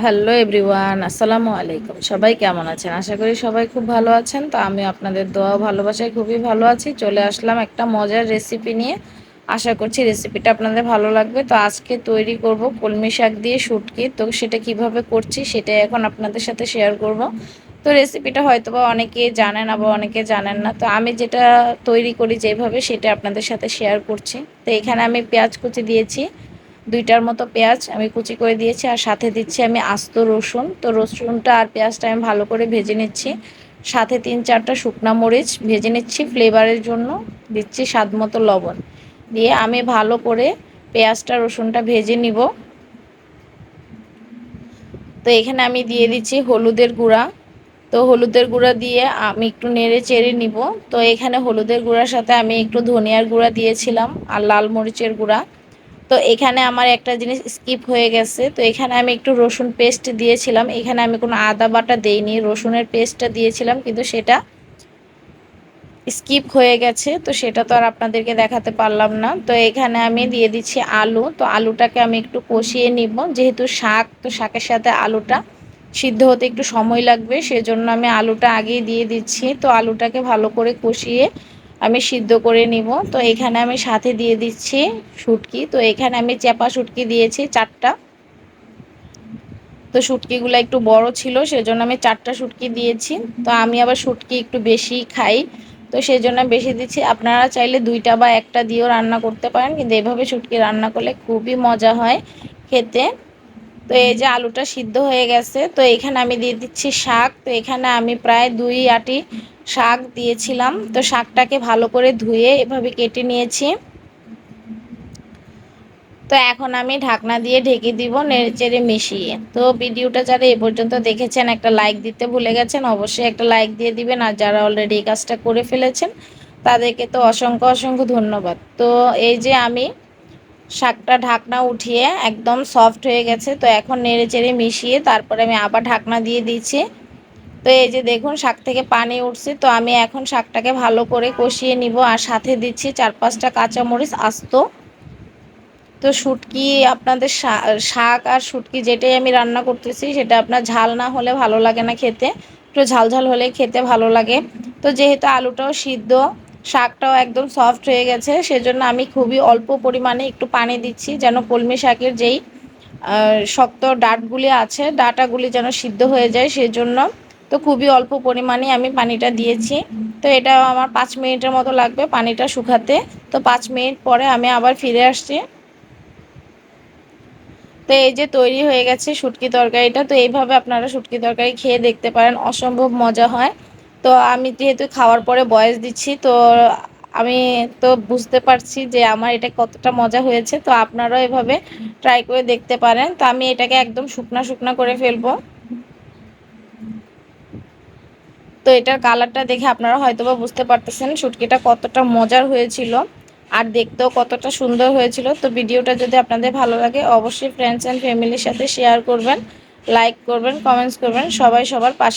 Hello everyone, আসসালামু আলাইকুম। সবাই কেমন আছেন? আশা করি সবাই খুব ভালো আছেন। তো আমি আপনাদের দোয়া ভালোবাসায় খুবই ভালো আছি। চলে আসলাম একটা মজার রেসিপি নিয়ে। আশা করছি রেসিপিটা আপনাদের ভালো লাগবে। তো আজকে তৈরি করব কলমি শাক দিয়ে শুটকি। তো সেটা কীভাবে করছি সেটাই এখন আপনাদের সাথে শেয়ার করব। তো রেসিপিটা হয়তো বা অনেকে জানেন আবার অনেকে জানেন না। তো আমি যেটা তৈরি করি যেভাবে সেটা আপনাদের সাথে শেয়ার করছি। তো এখানে আমি পেঁয়াজ কুচি দিয়েছি। দুইটার মতো পেঁয়াজ আমি কুচি করে দিয়েছি আর সাথে দিচ্ছি আমি আস্ত রসুন। তো রসুনটা আর পেঁয়াজটা আমি ভালো করে ভেজে নিচ্ছি। সাথে তিন চারটা শুকনা মরিচ ভেজে নিচ্ছি ফ্লেভারের জন্য। দিচ্ছি স্বাদ মতো লবণ। দিয়ে আমি ভালো করে পেঁয়াজটা, রসুনটা ভেজে নিব। তো এখানে আমি দিয়ে দিচ্ছি হলুদের গুঁড়া। তো হলুদের গুঁড়া দিয়ে আমি একটু নেড়ে চেড়ে নিব। তো এখানে হলুদের গুঁড়ার সাথে আমি একটু ধনিয়ার গুঁড়া দিয়েছিলাম আর লাল মরিচের গুঁড়া। তো এখানে আমার একটা জিনিস স্কিপ হয়ে গেছে। তো এখানে আমি একটু রসুন পেস্ট দিয়েছিলাম। এখানে আমি কোনো আদা বাটা দেইনি, রসুনের পেস্টটা দিয়েছিলাম, কিন্তু সেটা স্কিপ হয়ে গেছে। তো সেটা তো আর আপনাদেরকে দেখাতে পারলাম না। তো এখানে আমি দিয়ে দিচ্ছি আলু। তো আলুটাকে আমি একটু কষিয়ে নিব। যেহেতু শাক, তো শাকের সাথে আলুটা সিদ্ধ হতে একটু সময় লাগবে, সেজন্য আমি আলুটা আগেই দিয়ে দিচ্ছি। তো আলুটাকে ভালো করে কষিয়ে আমি সিদ্ধ করে নিব। তো এখানে আমি সাথে দিয়ে দিচ্ছি শুটকি। তো এখানে আমি চেপা শুটকি দিয়েছি চারটা। তো শুটকিগুলো একটু বড় ছিল, সেজন্য আমি চারটা শুটকি দিয়েছি। তো আমি আবার শুটকি একটু বেশি খাই, তো সেই জন্য বেশি দিচ্ছি। আপনারা চাইলে দুইটা বা একটা দিয়েও রান্না করতে পারেন, কিন্তু এভাবে শুটকি রান্না করলে খুবই মজা হয় খেতে। তো এই যে আলুটা সিদ্ধ হয়ে গেছে, তো এখানে আমি দিয়ে দিচ্ছি শাক। তো এখানে আমি প্রায় দুই আটি শাক দিয়েছিলাম। তো শাকটাকে ভালো করে ধুয়ে এভাবে কেটে নিয়েছি। তো এখন আমি ঢাকনা দিয়ে ঢেকে দিব নেড়েচেড়ে মিশিয়ে। তো ভিডিওটা যারা এ পর্যন্ত দেখেছেন, একটা লাইক দিতে ভুলে গেছেন, অবশ্যই একটা লাইক দিয়ে দিবেন। আর যারা অলরেডি এই কাজটা করে ফেলেছেন, তাদেরকে তো অসংখ্য অসংখ্য ধন্যবাদ। তো এই যে আমি শাকটা ঢাকনা উঠিয়ে একদম সফট হয়ে গেছে, তো এখন নেড়ে চেড়ে মিশিয়ে তারপরে আমি আবার ঢাকনা দিয়ে দিচ্ছি। তো এই যে দেখুন, শাক থেকে পানি উঠছে, তো আমি এখন শাকটাকে ভালো করে কষিয়ে নিব আর সাথে দিচ্ছি চার পাঁচটা কাঁচামরিচ আস্ত। তো শুটকি আপনাদের শাক আর শুটকি যেটাই আমি রান্না করতেছি, সেটা আপনার ঝাল না হলে ভালো লাগে না খেতে। একটু ঝাল ঝাল হলে খেতে ভালো লাগে। তো যেহেতু আলুটাও সিদ্ধ, শাকটাও একদম সফট হয়ে গেছে, সেজন্য আমি খুবই অল্প পরিমাণে একটু পানি দিচ্ছি, যেন কলমি শাকের যেই শক্ত ডাটগুলি আছে, ডাটাগুলি যেন সিদ্ধ হয়ে যায়, সেজন্য তো খুবই অল্প পরিমাণে আমি পানিটা দিয়েছি। তো এটা আমার পাঁচ মিনিটের মতো লাগবে পানিটা শুকাতে। তো পাঁচ মিনিট পরে আমি আবার ফিরে আসছি। তো এই যে তৈরি হয়ে গেছে শুটকি তরকারিটা, তো এইভাবে আপনারা শুটকি তরকারি খেয়ে দেখতে পারেন, অসম্ভব মজা হয়। তো আমি যেহেতু খাওয়ার পরে বয়স দিচ্ছি, তো আমি তো বুঝতে পারছি যে আমার এটা কতটা মজা হয়েছে। তো আপনারাও এভাবে ট্রাই করে দেখতে পারেন। তো আমি এটাকে একদম শুকনা শুকনা করে ফেলব। তো এটার কালারটা দেখে আপনারা হয়তো বা বুঝতে পারতেছেন শুটকিটা কতটা মজার হয়েছিল আর দেখতেও কতটা সুন্দর হয়েছিল। তো ভিডিওটা যদি আপনাদের ভালো লাগে অবশ্যই ফ্রেন্ডস অ্যান্ড ফ্যামিলির সাথে শেয়ার করবেন লাইক করবেন কমেন্টস করবেন, সবাই সবার পাশে